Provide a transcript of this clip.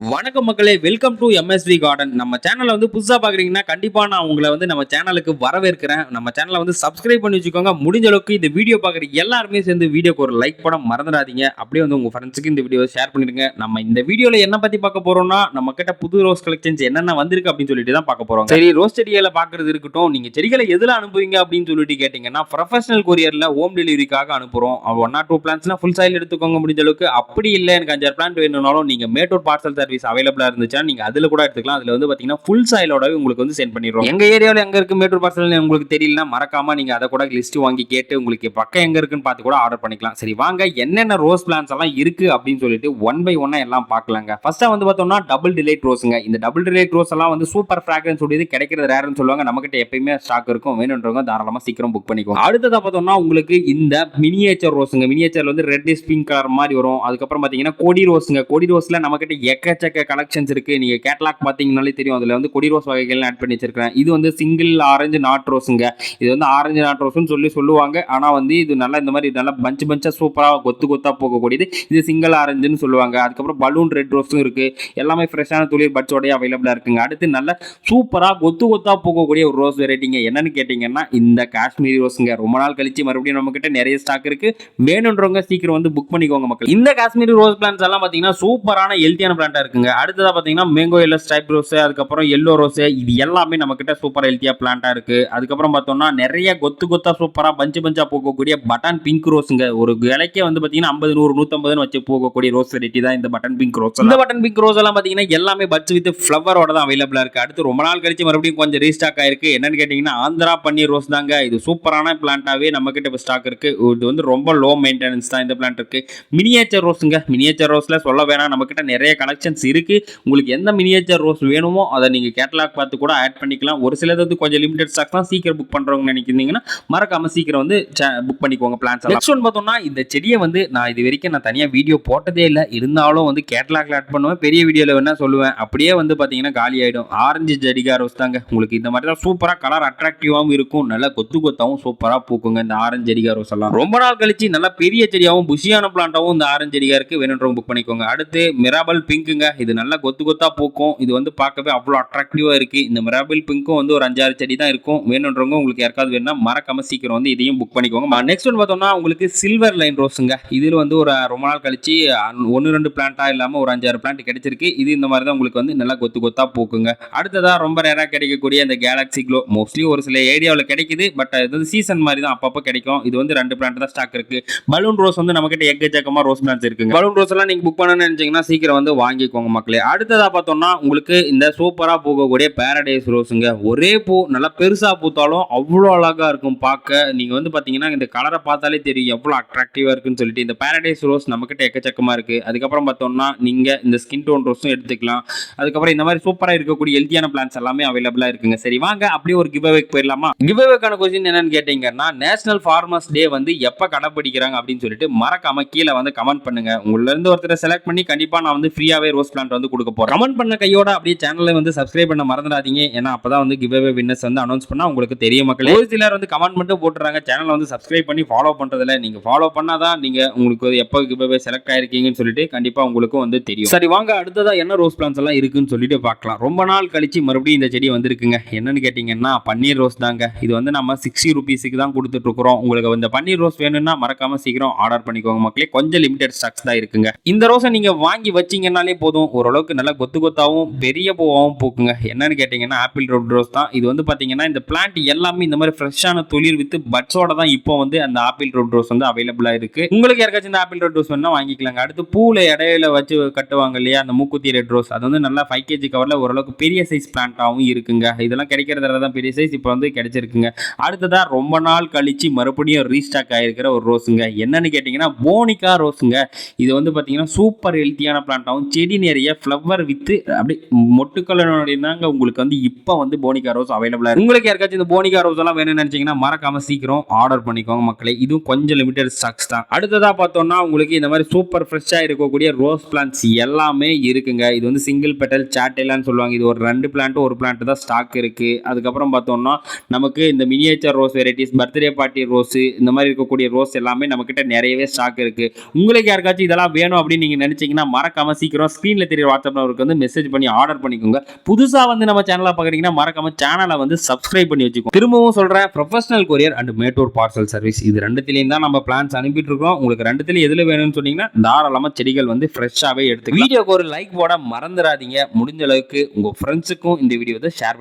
வணக்கம் மக்களே welcome to MSV garden நம்ம சேனலை வந்து புதுசாக பார்க்குறீங்கன்னா கண்டிப்பாக நான் உங்களை வந்து நம்ம சேனலுக்கு வரவேற்கிறேன். நம்ம சேனலை வந்து சப்ஸ்கிரைப் பண்ணி வச்சுக்கோங்க. முடிஞ்ச அளவுக்கு இந்த வீடியோ பார்க்குற எல்லாருமே சேர்ந்து வீடியோக்கு ஒரு லைக் பண்ண மறந்துடாதீங்க. அப்படியே வந்து உங்கள் ஃப்ரெண்ட்ஸுக்கு இந்த வீடியோ ஷேர் பண்ணிடுங்க. நம்ம இந்த வீடியோவில் என்ன பற்றி பார்க்க போகிறோம்னா நம்ம கிட்ட புது ரோஸ் கலெக்ஷன்ஸ் என்னென்ன வந்திருக்கு அப்படின்னு சொல்லிட்டு தான் பார்க்க போகிறோம் சரி ரோஸ் செடிகளை பார்க்குறது இருக்கட்டும் நீங்கள் செடிகளை எதில் அனுப்புவீங்க அப்படின்னு சொல்லிட்டு கேட்டிங்கன்னா ப்ரொஃபஷனல் கொரியரில் ஹோம் டெலிவரிக்காக அனுப்புகிறோம் ஒன் ஆர் டூ பிளான்ஸ்னால் ஃபுல் சைல் எடுத்துக்கோங்க முடிஞ்ச அளவுக்கு. அப்படி இல்லை எனக்கு அஞ்சாறு பிளான் வேணும்னாலும் நீங்கள் மேட்டூர் பார்சல் சர்வீஸ் அவைலபிளாக இருந்துச்சுன்னா நீங்கள் அதில் கூட எடுத்துக்கலாம். அதில் வந்து பார்த்தீங்கன்னா ஃபுல் சாயிலோடவே உங்களுக்கு வந்து சென்ட் பண்ணிடுவோம் எங்கள் ஏரியாவில் எங்கே இருக்குது மேட்டூர் பார்சல் உங்களுக்கு தெரியலனா மறக்காமல் நீங்கள் அதை கூட லிஸ்ட் வாங்கி கேட்டு உங்களுக்கு பக்கம் எங்கே இருக்குன்னு பார்த்து கூட ஆர்டர் பண்ணிக்கலாம். சரி வாங்க. என்னென்ன ரோஸ் பிளான்ஸ் எல்லாம் இருக்குது அப்படின்னு சொல்லிட்டு ஒன் பை ஒன்னாக எல்லாம் பார்க்கலாங்க. ஃபஸ்ட்டாக வந்து பார்த்தோம்னா டபுள் டிலைட் ரோஸுங்க இந்த டபுள் டிலைட் ரோஸ் எல்லாம் வந்து சூப்பர் ஃப்ராக்ரன்ஸ் உடையது கிடைக்கிறது ரேர்னு சொல்லுவாங்க. நம்மகிட்ட எப்பயுமே ஸ்டாக் இருக்கும். வேணுன்றவங்க தாராளமாக சீக்கிரம் புக் பண்ணிக்கோங்க. அடுத்ததாக பார்த்தோம்னா உங்களுக்கு இந்த மினியேச்சர் ரோஸுங்க மினியேச்சர் வந்து ரெட் பிங்க் கலர் மாதிரி வரும். அதுக்கப்புறம் பார்த்தீங்கன்னா கொடி ரோஸுங்க கொடி ரோஸில் நம்மகிட்ட எக்கச்சக்க கலெக்ஷன்ஸ் இருக்குது நீங்கள் கேட்லாக் பார்த்தீங்கனாலே தெரியும். அதில் வந்து கொடி ரோஸ் வகைகள்லாம் ஆட் பண்ணி வச்சிருக்கேன் இது வந்து சிங்கிள் ஆரஞ்சு நாட் ரோஸுங்க இது வந்து ஆரஞ்சு நாட் ரோஸ்னு சொல்லி சொல்லுவாங்க. ஆனால் வந்து இது நல்லா இந்த மாதிரி நல்லா பஞ்சு பஞ்சாக சூப்பராக கொத்து கொத்தாக போகக்கூடியது. இது சிங்கிள் ஆரஞ்சுன்னு சொல்லுவாங்க. அதுக்கப்புறம் பலூன் ரெட் ரோஸும் இருக்குது எல்லாமே ஃப்ரெஷ்ஷான துளிர் பட்சோடய அவைலபிளாக இருக்குங்க. அடுத்து நல்ல சூப்பராக கொத்து கொத்தாக போகக்கூடிய ஒரு ரோஸ் வெரைட்டிங்க என்னன்னு கேட்டிங்கன்னா இந்த காஷ்மீரி ரோஸுங்க ரொம்ப நாள் கழிச்சு மறுபடியும் நம்மக்கிட்ட நிறைய ஸ்டாக் இருக்குது வேணுன்றவங்க சீக்கிரம் வந்து புக் பண்ணிக்கோங்க மக்கள். இந்த காஷ்மீரி ரோஸ் பிளான்ஸ் எல்லாம் பார்த்தீங்கன்னா சூப்பரான ஹெல்த்தியான பிளான்ட்டாக இருக்குங்க. அடுத்ததாக பார்த்தீங்கன்னா மேங்கோ எல்லோ ஸ்டைப் ரோஸு அதுக்கப்புறம் எல்லோ ரோஸு இது எல்லாமே நம்ம கிட்ட சூப்பர் ஹெல்த்தியாக பிளான்ட்டாக இருக்கு. அதுக்கப்புறம் பார்த்தோம்னா நிறைய கொத்து கொத்தா சூப்பராக பஞ்சு பஞ்சா போகக்கூடிய பட்டன் பிங்க் ரோஸுங்க ஒரு விலைக்கே வந்து பார்த்தீங்கன்னா ஐம்பது நூறு நூற்றம்பதுன்னு வச்சு போகக்கூடிய ரோஸ் வெரைட்டி தான் இந்த பட்டன் பிங்க் ரோஸ் இந்த பட்டன் பிங்க் ரோஸ் எல்லாம் பார்த்தீங்கன்னா எல்லாமே பட்ஸ் வித் ஃப்ளவரோட தான் அவைலபிளாக இருக்கு. அடுத்து ரொம்ப நாள் கழிச்சு மறுபடியும் கொஞ்சம் ரீஸ்டாக் ஆயிருக்கு. என்னன்னு கேட்டிங்கன்னா ஆந்திரா பன்னீர் ரோஸ் தாங்க. இது சூப்பரான பிளான்ட்டாகவே நம்ம கிட்ட இப்போ ஸ்டாக் இருக்கு. இது வந்து ரொம்ப லோ மெயின்டெனன்ஸ் தான் இந்த பிளான்ட் இருக்கு. மினியேச்சர் ரோஸுங்க மினியேச்சர் ரோஸ்ல சொல்ல வேணாம். நம்ம கிட்ட நிறைய கலெக்ஷன்ஸ் இருக்குது உங்களுக்கு எந்த மினியேச்சர் ரோஸ் வேணுமோ அதை நீங்கள் கேட்டலாக் பார்த்து கூட ஆட் பண்ணிக்கலாம். ஒரு சிலது வந்து கொஞ்சம் லிமிடெட் ஸ்டாக் தான் சீக்கிரம் புக் பண்ணுறவங்க நினைக்கிறீங்கன்னா மறக்காம சீக்கிரம் வந்து புக் பண்ணிக்கோங்க பிளான்ஸ் நெக்ஸ்ட் ஒன் பார்த்தோம்னா இந்த செடியை வந்து நான் இது வரைக்கும் நான் தனியாக வீடியோ போட்டதே இல்லை. இருந்தாலும் வந்து கேட்டலாக்ல ஆட் பண்ணுவேன். பெரிய வீடியோவில் வேணா சொல்லுவேன். அப்படியே வந்து பார்த்தீங்கன்னா காலி ஆகிடும் ஆரஞ்சு ஜடிகா ரோஸ் தாங்க. உங்களுக்கு இந்த மாதிரி தான் சூப்பராக கலர் அட்ராக்டிவாகவும் இருக்கும். நல்லா கொத்து கொத்தாகவும் சூப்பராக பூக்குங்க இந்த ஆரஞ்சு ஜடிகா ரோஸ் எல்லாம். ரொம்ப நாள் கழிச்சு நல்லா பெரிய செடியாகவும் புஷியான பிளான்ட்டாகவும் இந்த ஆரஞ்சு ஜடிகா இருக்கு. வேணுன்றவங்க புக் பண்ணிக்கோங்க. அடுத்து மிராபல் பிங்க்குங்க இது நல்லா கொத்து கொத்தாக பூக்கும். இது வந்து பார்க்கவே அவ்வளோ அட்ராக்டிவாக இருக்குது இந்த மிராபிள் பிங்க்கும் வந்து ஒரு அஞ்சாறு செடி தான் இருக்கும். வேணுன்றவங்க உங்களுக்கு யாருக்காவது வேணும்னா மறக்காம சீக்கிரம் வந்து இதையும் புக் பண்ணிக்கோங்க. நெக்ஸ்ட் ஒன் பார்த்தோம்னா உங்களுக்கு சில்வர் லைன் ரோஸுங்க இதில் வந்து ஒரு ரொம்ப நாள் கழிச்சு ஒன்று ரெண்டு பிளான்ட்டாக இல்லாமல் ஒரு அஞ்சாறு பிளான்ட் கிடைச்சிருக்கு. இது இந்த மாதிரி தான் உங்களுக்கு வந்து நல்லா கொத்து கொத்தாக பூக்குங்க. அடுத்ததாக ரொம்ப ரேராக கிடைக்கக்கூடிய இந்த கேலக்ஸி க்ளோ மோஸ்ட்லி ஒரு சில ஏரியாவில் கிடைக்குது. பட் இது வந்து சீசன் மாதிரி தான் அப்பப்போ கிடைக்கும். இது வந்து ரெண்டு பிளான்ட் தான் ஸ்டாக் இருக்குது பலூன் ரோஸ் வந்து நம்மகிட்ட எக்கச்சக்கமாக ரோஸ் பிளான்ஸ் இருக்குங்க. பலூன் ரோஸ் எல்லாம் நீங்கள் புக் பண்ணணும்னு நினச்சிங்கன்னா சீக்கிரம் வந்து வாங்கி தெரிஞ்சுக்கோங்க மக்களே. அடுத்ததாக பார்த்தோம்னா உங்களுக்கு இந்த சூப்பராக பூக்கக்கூடிய பேரடைஸ் ரோஸுங்க ஒரே பூ நல்லா பெருசாக பூத்தாலும் அவ்வளோ அழகாக இருக்கும் பார்க்க. நீங்கள் வந்து பார்த்தீங்கன்னா இந்த கலரை பார்த்தாலே தெரியும். எவ்வளோ அட்ராக்டிவாக இருக்குன்னு சொல்லிட்டு இந்த பேரடைஸ் ரோஸ் நம்மக்கிட்ட எக்கச்சக்கமாக இருக்குது அதுக்கப்புறம் பார்த்தோம்னா நீங்கள் இந்த ஸ்கின் டோன் ரோஸும் எடுத்துக்கலாம். அதுக்கப்புறம் இந்த மாதிரி சூப்பராக இருக்கக்கூடிய ஹெல்த்தியான பிளான்ஸ் எல்லாமே அவைலபிளாக இருக்குங்க. சரி வாங்க அப்படியே ஒரு கிவ் அவேக்கு போயிடலாமா? கிவ் அவேக்கான கொஸ்டின் என்னன்னு கேட்டீங்கன்னா நேஷனல் ஃபார்மர்ஸ் டே வந்து எப்போ கடைப்பிடிக்கிறாங்க அப்படின்னு சொல்லிட்டு மறக்காம கீழே வந்து கமெண்ட் பண்ணுங்க. உங்கள இருந்து ஒருத்தரை செலக்ட் பண்ணி கண்டிப்பாக நான் வந்து ஃப்ரீயாகவே ரோஸ் பிளான்ட் வந்து கொடுக்க போகிறோம் கமெண்ட் பண்ண கையோட அப்படியே சேனலை வந்து சப்ஸ்கிரைப் பண்ண மறந்துடாதீங்க. ஏன்னா அப்போ தான் வந்து கிவ் அவே வின்னர்ஸ் வந்து அனௌன்ஸ் பண்ணால் உங்களுக்கு தெரிய மக்களே. ஒரு சிலர் வந்து கமெண்ட் மட்டும் போட்டுறாங்க. சேனலை வந்து சப்ஸ்கிரைப் பண்ணி ஃபாலோ பண்ணுறதில்ல நீங்கள் ஃபாலோ பண்ணால் தான் நீங்கள் உங்களுக்கு எப்போ கிவ் அவே செலக்ட் ஆயிருக்கீங்கன்னு சொல்லிட்டு கண்டிப்பாக உங்களுக்கும் வந்து தெரியும். சரி வாங்க அடுத்ததாக என்ன ரோஸ் பிளான்ஸ் எல்லாம் இருக்குன்னு சொல்லிட்டு பார்க்கலாம். ரொம்ப நாள் கழிச்சு மறுபடியும் இந்த செடி வந்திருக்குங்க. என்னன்னு கேட்டிங்கன்னா பன்னீர் ரோஸ் தாங்க. இது வந்து நம்ம சிக்ஸ்டி ருபீஸுக்கு தான் கொடுத்துட்ருக்குறோம் உங்களுக்கு இந்த பன்னீர் ரோஸ் வேணும்னா மறக்காம சீக்கிரம் ஆர்டர் பண்ணிக்கோங்க மக்களே. கொஞ்சம் லிமிடெட் ஸ்டாக்ஸ் தான் இருக்குங்க. இந்த ரோஸை நீங்கள் வாங்கி வச்சீங்கன்னாலே போதும். ஓரளவுக்கு நல்லா கொத்து கொத்தாகவும் பெரிய பூவாகவும் பூக்குங்க. என்னன்னு கேட்டிங்கன்னா ஆப்பிள் ரோட் ரோஸ் தான். இது வந்து பார்த்தீங்கன்னா இந்த பிளான்ட் எல்லாமே இந்த மாதிரி ஃப்ரெஷ்ஷான தொழில் வித்து பட்ஸோட தான் இப்போ வந்து அந்த ஆப்பிள் ரோட் ரோஸ் வந்து அவைலபிளாக இருக்கு. உங்களுக்கு யாருக்காச்சும் இந்த ஆப்பிள் ரோட் ரோஸ் வேணால் வாங்கிக்கலாங்க. அடுத்து பூவில் இடையில வச்சு கட்டுவாங்க இல்லையா அந்த மூக்குத்தி ரெட் ரோஸ். அது வந்து நல்லா ஃபைவ் கேஜி கவரில் ஓரளவுக்கு பெரிய சைஸ் பிளான்ட்டாகவும் இருக்குங்க. இதெல்லாம் கிடைக்கிறதுல தான் பெரிய சைஸ் இப்போ வந்து கிடைச்சிருக்குங்க. அடுத்ததாக ரொம்ப நாள் கழிச்சு மறுபடியும் ரீஸ்டாக் ஆகிருக்கிற ஒரு ரோஸுங்க. என்னன்னு கேட்டிங்கன்னா போனிகா ரோஸுங்க. இது வந்து பார்த்தீங்கன்னா சூப்பர் ஹெல்த்தியான பிளான்ட்டாகவும் செடி நிறைய ஃப்ளவர் வித்து அப்படி மொட்டுக்கலனுடைய தாங்க உங்களுக்கு வந்து இப்போ வந்து போனிகா ரோஸ் அவைலபிளாக உங்களுக்கு யாருக்காச்சும் இந்த போனிகா ரோஸ் எல்லாம் வேணும்னு நினச்சிங்கன்னா மறக்காம சீக்கிரம் ஆர்டர் பண்ணிக்கோங்க மக்களே. இதுவும் கொஞ்சம் லிமிடெட் ஸ்டாக்ஸ் தான். அடுத்ததாக பார்த்தோம்னா உங்களுக்கு இந்த மாதிரி சூப்பர் ஃப்ரெஷ்ஷாக இருக்கக்கூடிய ரோஸ் பிளான்ட்ஸ் எல்லாமே இருக்குங்க. இது வந்து சிங்கிள் பெட்டல் சாட்டெல்லான்னு சொல்லுவாங்க. இது ஒரு ரெண்டு பிளான்ட் ஒரு பிளான்ட் தான் ஸ்டாக் இருக்குது அதுக்கப்புறம் பார்த்தோம்னா நமக்கு இந்த miniature rose varieties birthday party rose இந்த மாதிரி இருக்கக்கூடிய ரோஸ் எல்லாமே நம்மக்கிட்ட நிறையவே ஸ்டாக் இருக்குது உங்களுக்கு யாருக்காச்சும் இதெல்லாம் வேணும் அப்படின்னு நீங்கள் நினச்சிங்கன்னா மறக்காமல் சீக்கிரம் ஸ்க்ரீன் ஸ்க்ரீனில் தெரிய வாட்ஸ்அப் நம்பருக்கு வந்து மெசேஜ் பண்ணி ஆர்டர் பண்ணிக்கோங்க. புதுசா வந்து நம்ம சேனலை பார்க்குறீங்கன்னா மறக்காம சேனலை வந்து சப்ஸ்கிரைப் பண்ணி வச்சுக்கோங்க. திரும்பவும் சொல்கிறேன் professional courier and Mettur parcel service இது ரெண்டுத்திலையும் தான் நம்ம பிளான்ஸ் அனுப்பிட்டு இருக்கோம். உங்களுக்கு ரெண்டுத்திலையும் எதில் வேணும்னு சொன்னீங்கன்னா தாராளமாக செடிகள் வந்து ஃப்ரெஷ்ஷாகவே எடுத்து வீடியோக்கு ஒரு லைக் போட மறந்துடாதீங்க. முடிஞ்ச அளவுக்கு உங்க ஃப்ரெண்ட்ஸுக்கும் இந்த வீடியோவை ஷேர் பண்ணி